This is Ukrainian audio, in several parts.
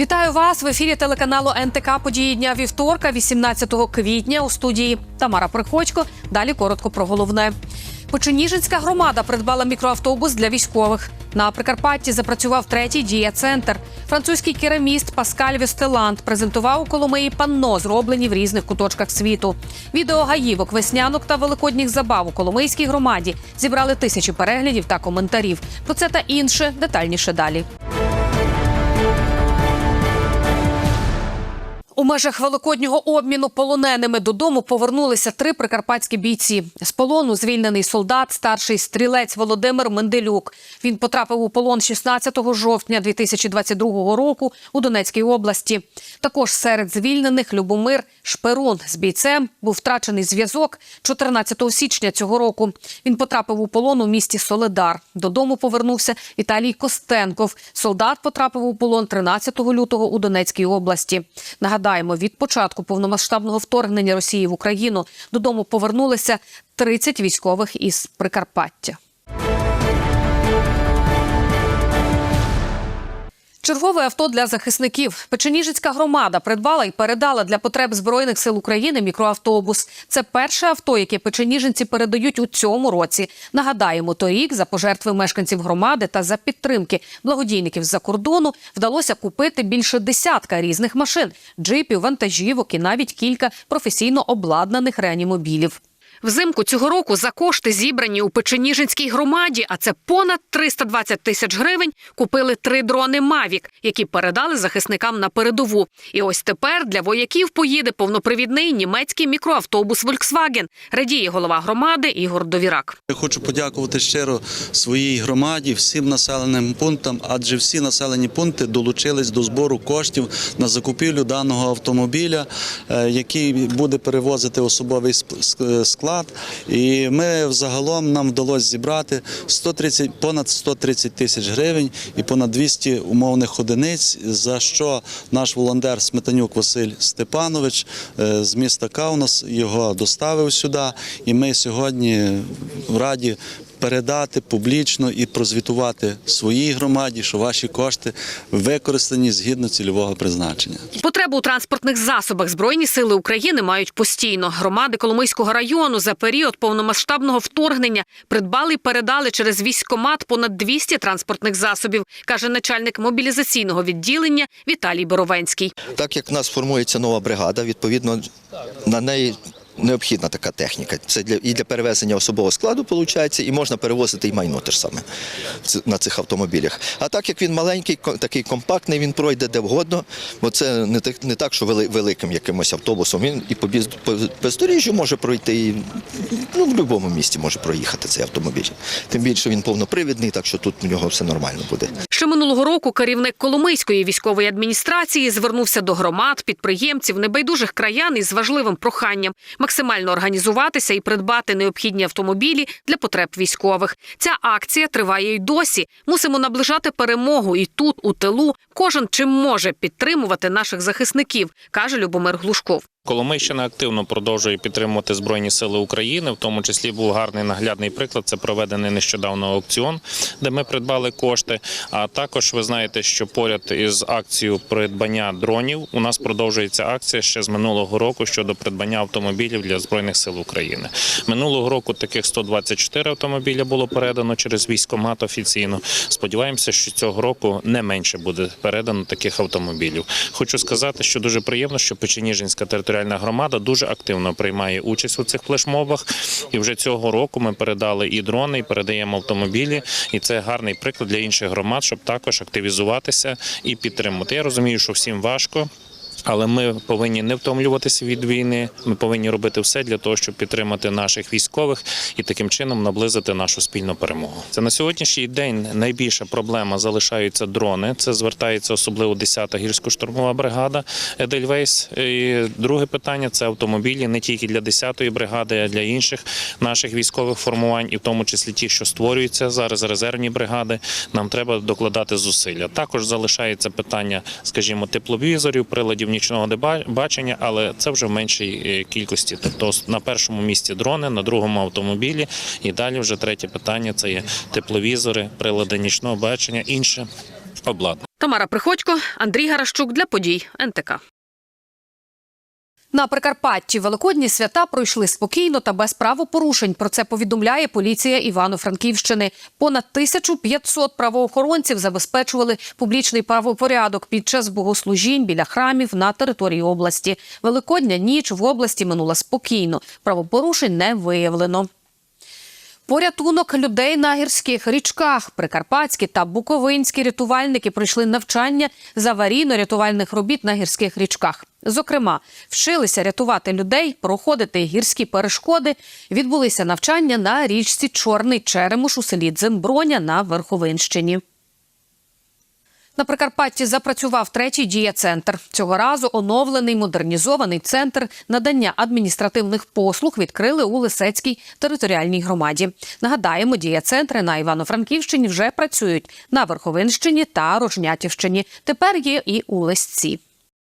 Вітаю вас в ефірі телеканалу НТК події дня вівторка, 18 квітня. У студії Тамара Приходько. Далі коротко про головне. Печеніжинська громада придбала мікроавтобус для військових. На Прикарпатті запрацював третій дія-центр. Французький кераміст Паскаль Вестеланд презентував у Коломиї панно, зроблені в різних куточках світу. Відео гаївок, веснянок та великодніх забав у Коломийській громаді зібрали тисячі переглядів та коментарів. Про це та інше детальніше далі. У межах великоднього обміну полоненими додому повернулися три прикарпатські бійці. З полону звільнений солдат, старший стрілець Володимир Менделюк. Він потрапив у полон 16 жовтня 2022 року у Донецькій області. Також серед звільнених Любомир Шперун з бійцем був втрачений зв'язок 14 січня цього року. Він потрапив у полон у місті Соледар. Додому повернувся Віталій Костенков. Солдат потрапив у полон 13 лютого у Донецькій області. Нагадаємо, від початку повномасштабного вторгнення Росії в Україну додому повернулися 30 військових із Прикарпаття. Чергове авто для захисників. Печеніжицька громада придбала і передала для потреб збройних сил України мікроавтобус. Це перше авто, яке печеніжинці передають у цьому році. Нагадаємо, торік за пожертви мешканців громади та за підтримки благодійників з-за кордону вдалося купити більше десятка різних машин, джипів, вантажівок і навіть кілька професійно обладнаних реанімобілів. Взимку цього року за кошти, зібрані у Печеніжинській громаді, а це понад 320 тисяч гривень, купили три дрони Мавік, які передали захисникам на передову. І ось тепер для вояків поїде повнопривідний німецький мікроавтобус Volkswagen, радіє голова громади Ігор Довірак. Я хочу подякувати щиро своїй громаді, всім населеним пунктам, адже всі населені пункти долучились до збору коштів на закупівлю даного автомобіля, е, який буде перевозити особовий сп- ск- склад. І ми взагалом нам вдалося зібрати 130, понад 130 тисяч гривень і понад 200 умовних одиниць, за що наш волонтер Сметанюк Василь Степанович е, з міста Каунас його доставив сюди. І ми сьогодні раді передати публічно і прозвітувати своїй громаді, що ваші кошти використані згідно цільового призначення. Потребу у транспортних засобах Збройні сили України мають постійно. Громади Коломийського району за період повномасштабного вторгнення придбали і передали через військкомат понад 200 транспортних засобів, каже начальник мобілізаційного відділення Віталій Боровенський. Так як в нас формується нова бригада, відповідно на неї. Необхідна така техніка. Це для і для перевезення особового складу виходить, і можна перевозити і майно те ж саме на цих автомобілях. А так як він маленький, такий компактний, він пройде де вгодно, бо це не так, не так, що великим якимось автобусом. Він і по, бездоріжжю може пройти, і ну, в будь-якому місці може проїхати цей автомобіль. Тим більше він повнопривідний, так що тут у нього все нормально буде. Ще минулого року керівник Коломийської військової адміністрації звернувся до громад, підприємців, небайдужих краян із важливим проханням максимально організуватися і придбати необхідні автомобілі для потреб військових. Ця акція триває й досі. Мусимо наближати перемогу, і тут, у тилу, кожен чим може підтримувати наших захисників, каже Любомир Глушков. Коломийщина активно продовжує підтримувати Збройні Сили України, в тому числі був гарний наглядний приклад. Це проведений нещодавно аукціон, де ми придбали кошти. А також ви знаєте, що поряд із акцією придбання дронів у нас продовжується акція ще з минулого року щодо придбання автомобілів для збройних сил України. Минулого року таких 124 автомобіля було передано через військкомат офіційно. Сподіваємося, що цього року не менше буде передано таких автомобілів. Хочу сказати, що дуже приємно, що Печеніжинська територіальна територіальна громада дуже активно приймає участь у цих флешмобах. І вже цього року ми передали і дрони, і передаємо автомобілі. І це гарний приклад для інших громад, щоб також активізуватися і підтримувати. Я розумію, що всім важко. Але ми повинні не втомлюватися від війни. Ми повинні робити все для того, щоб підтримати наших військових і таким чином наблизити нашу спільну перемогу. Це на сьогоднішній день найбільша проблема залишаються дрони. Це звертається особливо 10-та гірсько-штурмова бригада Едельвейс. І друге питання це автомобілі не тільки для 10-ї бригади, а для інших наших військових формувань, і в тому числі ті, що створюються зараз резервні бригади. Нам треба докладати зусилля. Також залишається питання, скажімо, тепловізорів, приладів нічного бачення, але це вже в меншій е, кількості. Тобто на першому місці дрони, на другому автомобілі, і далі вже третє питання це є тепловізори, прилади нічного бачення, інше обладнання. Тамара Приходько, Андрій Гаращук для подій НТК. На Прикарпатті великодні свята пройшли спокійно та без правопорушень. Про це повідомляє поліція Івано-Франківщини. Понад 1500 правоохоронців забезпечували публічний правопорядок під час богослужінь біля храмів на території області. Великодня ніч в області минула спокійно. Правопорушень не виявлено. Порятунок людей на гірських річках. Прикарпатські та буковинські рятувальники пройшли навчання з аварійно-рятувальних робіт на гірських річках. Зокрема, вчилися рятувати людей, проходити гірські перешкоди. Відбулися навчання на річці Чорний Черемуш у селі Дземброня на Верховинщині. На Прикарпатті запрацював третій дія-центр. Цього разу оновлений модернізований центр надання адміністративних послуг відкрили у Лисецькій територіальній громаді. Нагадаємо, дія-центри на Івано-Франківщині вже працюють на Верховинщині та Рожнятівщині. Тепер є і у Лисці.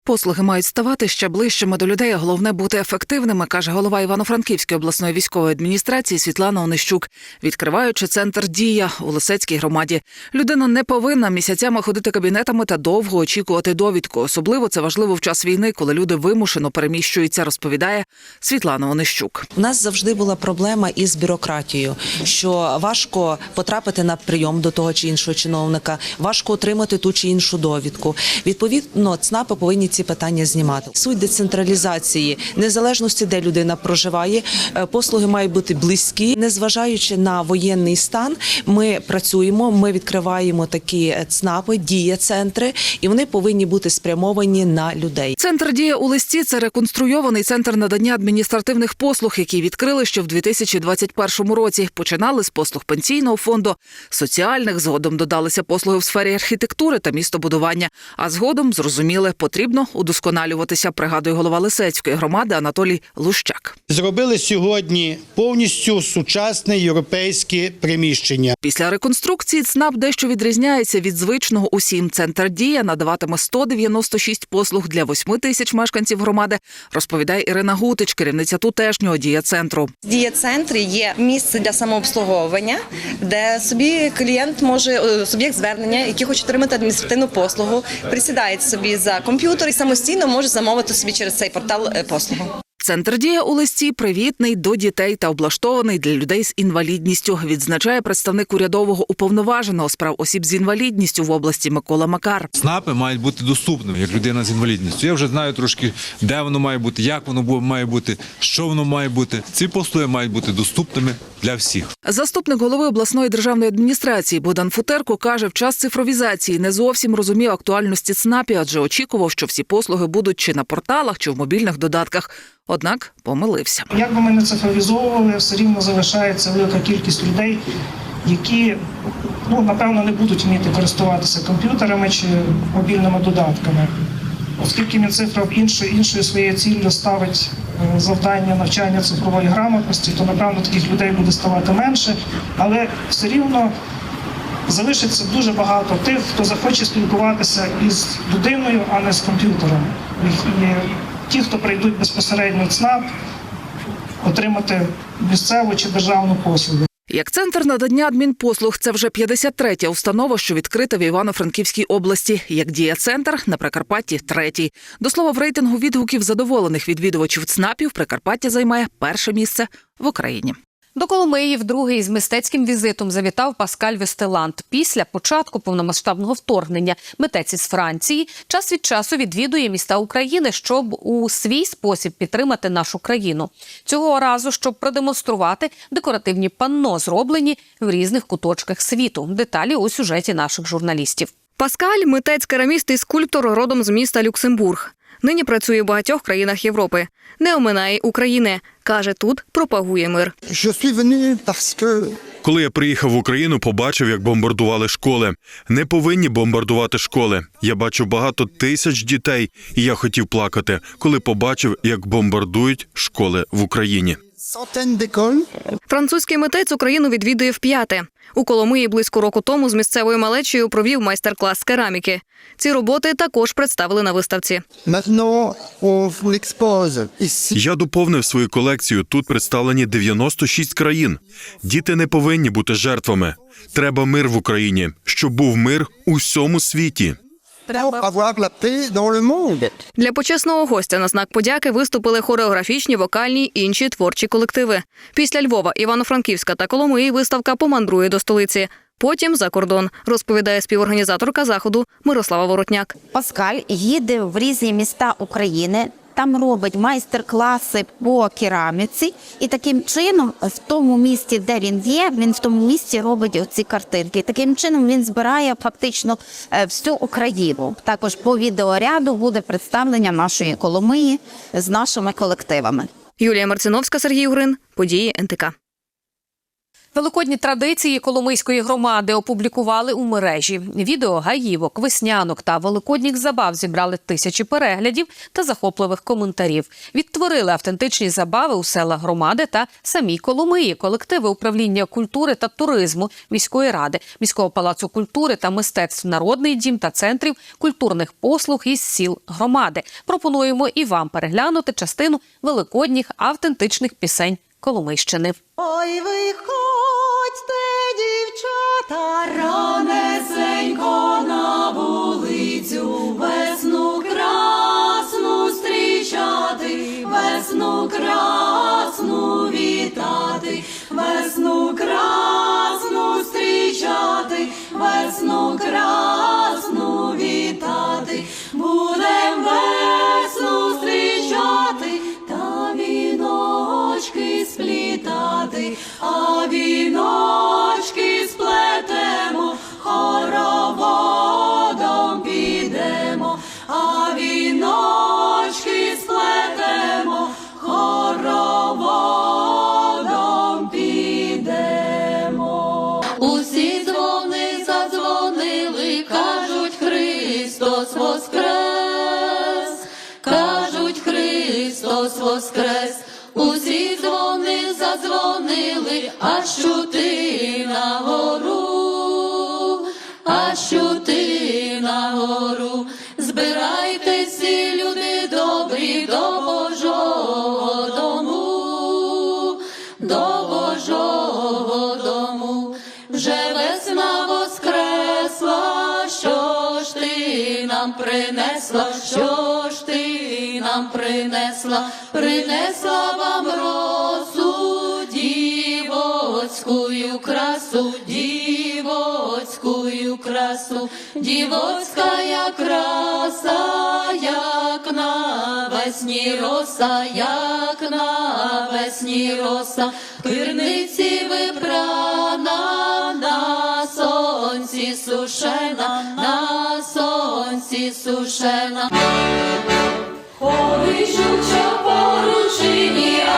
Послуги мають ставати ще ближчими до людей, головне бути ефективними, каже голова Івано-Франківської обласної військової адміністрації Світлана Онищук, відкриваючи центр дія у Лисецькій громаді. Людина не повинна місяцями ходити кабінетами та довго очікувати довідку. Особливо це важливо в час війни, коли люди вимушено переміщуються, розповідає Світлана Онищук. У нас завжди була проблема із бюрократією, що важко потрапити на прийом до того чи іншого чиновника, важко отримати ту чи іншу довідку. Відповідно, ЦНАПи повинні ці питання знімати. Суть децентралізації, незалежності, де людина проживає, е, послуги мають бути близькі, незважаючи на воєнний стан. Ми працюємо, ми відкриваємо такі е, ЦНАПи, дія-центри, і вони повинні бути спрямовані на людей. Центр дія у листі це реконструйований центр надання адміністративних послуг, який відкрили ще в 2021 році. Починали з послуг пенсійного фонду, соціальних згодом додалися послуги в сфері архітектури та містобудування. А згодом зрозуміли, потрібно удосконалюватися. Пригадує голова Лисецької громади Анатолій Лущак. Зробили сьогодні повністю сучасне європейське приміщення. Після реконструкції ЦНАП дещо відрізняється від звичного усім. Центр дія надаватиме 196 послуг для 8 тисяч мешканців громади. Розповідає Ірина Гутич, керівниця тутешнього дія центру. В дієцентрі є місце для самообслуговування, де собі клієнт може е, суб'єкт звернення, який хоче отримати адміністративну послугу, присідає собі за комп'ютер і самостійно може замовити собі через цей портал е, послугу. Центр дія у листі привітний до дітей та облаштований для людей з інвалідністю. Відзначає представник урядового уповноваженого справ осіб з інвалідністю в області Микола Макар. ЦНАПи мають бути доступними як людина з інвалідністю. Я вже знаю трошки, де воно має бути, як воно має бути, що воно має бути. Ці послуги мають бути доступними для всіх. Заступник голови обласної державної адміністрації Богдан Футерко каже, в час цифровізації не зовсім розумів актуальності ЦНАПі, адже очікував, що всі послуги будуть чи на порталах, чи в мобільних додатках. Однак помилився. Як би ми не цифровізовували, все рівно залишається велика кількість людей, які ну напевно не будуть вміти користуватися комп'ютерами чи мобільними додатками. Оскільки Мінцифра іншою іншою своєю ціллю ставить е, завдання навчання цифрової грамотності, то напевно таких людей буде ставати менше, але все рівно залишиться дуже багато тих, хто захоче спілкуватися із людиною, а не з комп'ютером. Ті, хто прийдуть безпосередньо в ЦНАП, отримати місцеву чи державну послугу. Як центр надання адмінпослуг, це вже 53-я установа, що відкрита в Івано-Франківській області. Як діє центр на Прикарпатті третій. До слова, в рейтингу відгуків задоволених відвідувачів ЦНАПів Прикарпаття займає перше місце в Україні. До Коломиї вдруге із мистецьким візитом завітав Паскаль Вестеланд. Після початку повномасштабного вторгнення митець із Франції час від часу відвідує міста України, щоб у свій спосіб підтримати нашу країну. Цього разу, щоб продемонструвати декоративні панно, зроблені в різних куточках світу. Деталі у сюжеті наших журналістів. Паскаль митець кераміст і скульптор родом з міста Люксембург. Нині працює в багатьох країнах Європи. Не оминає України. Каже, тут пропагує мир. Коли я приїхав в Україну, побачив, як бомбардували школи. Не повинні бомбардувати школи. Я бачив багато тисяч дітей, і я хотів плакати, коли побачив, як бомбардують школи в Україні. Французький митець Україну відвідує вп'яте. У Коломиї близько року тому з місцевою малечею провів майстер-клас з кераміки. Ці роботи також представили на виставці. Я доповнив свою колекцію. Тут представлені 96 країн. Діти не повинні бути жертвами. Треба мир в Україні, щоб був мир у всьому світі. Для почесного гостя на знак подяки виступили хореографічні, вокальні і інші творчі колективи. Після Львова, Івано-Франківська та Коломиї виставка помандрує до столиці. Потім за кордон, розповідає співорганізаторка заходу Мирослава Воротняк. Паскаль їде в різні міста України. Там робить майстер-класи по кераміці, і таким чином, в тому місці, де він є, він в тому місці робить ці картинки. Таким чином він збирає фактично е, всю Україну. Також по відеоряду буде представлення нашої Коломиї з нашими колективами. Юлія Марциновська, Сергій Угрин. Події НТК. Великодні традиції Коломийської громади опублікували у мережі. Відео гаївок, веснянок та великодніх забав зібрали тисячі переглядів та захопливих коментарів. Відтворили автентичні забави у селах громади та самій Коломиї, колективи управління культури та туризму міської ради, міського палацу культури та мистецтв, народний дім та центрів культурних послуг із сіл громади. Пропонуємо і вам переглянути частину великодніх автентичних пісень Коломийщини. Ой, виходьте, дівчата, ранесенько на вулицю, весну красну зустрічати, весну красну вітати, весну красну задзвонили, а що ти на гору, а що ти на гору, збирайтеся, люди добрі, до Божого дому, до Божого дому, вже весна воскресла, що ж ти нам принесла, що ж ти нам принесла, принесла вам росу, дівоцькую красу, дівоцькую красу, дівоцька краса, як на весні роса, як на весні роса, пирниці вибрана на сонці сушена, на сонці сушена. Ой, жуча поручині,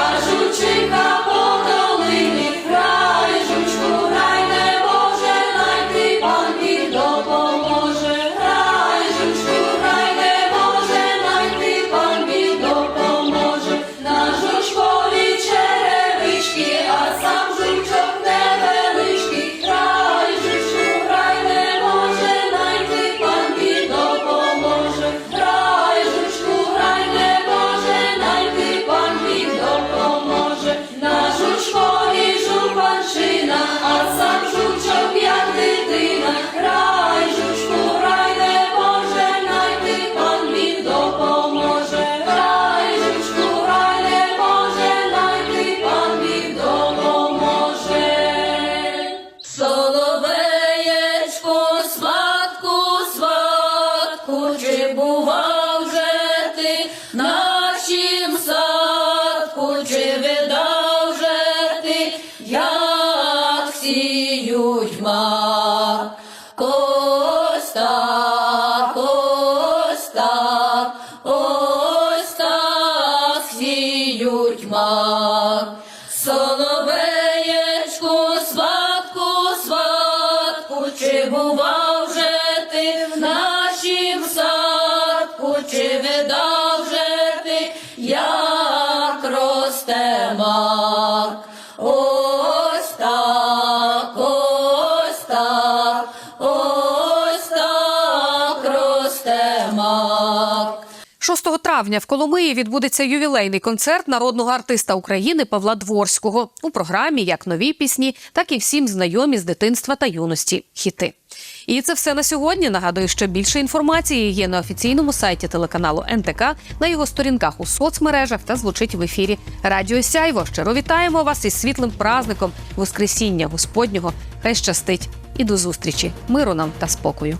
6 травня в Коломиї відбудеться ювілейний концерт народного артиста України Павла Дворського у програмі як нові пісні, так і всім знайомі з дитинства та юності хіти. І це все на сьогодні. Нагадую, що більше інформації є на офіційному сайті телеканалу НТК, на його сторінках у соцмережах та звучить в ефірі Радіо Сяйво. Щиро вітаємо вас із світлим праздником Воскресіння Господнього. Хай щастить і до зустрічі, миру нам та спокою.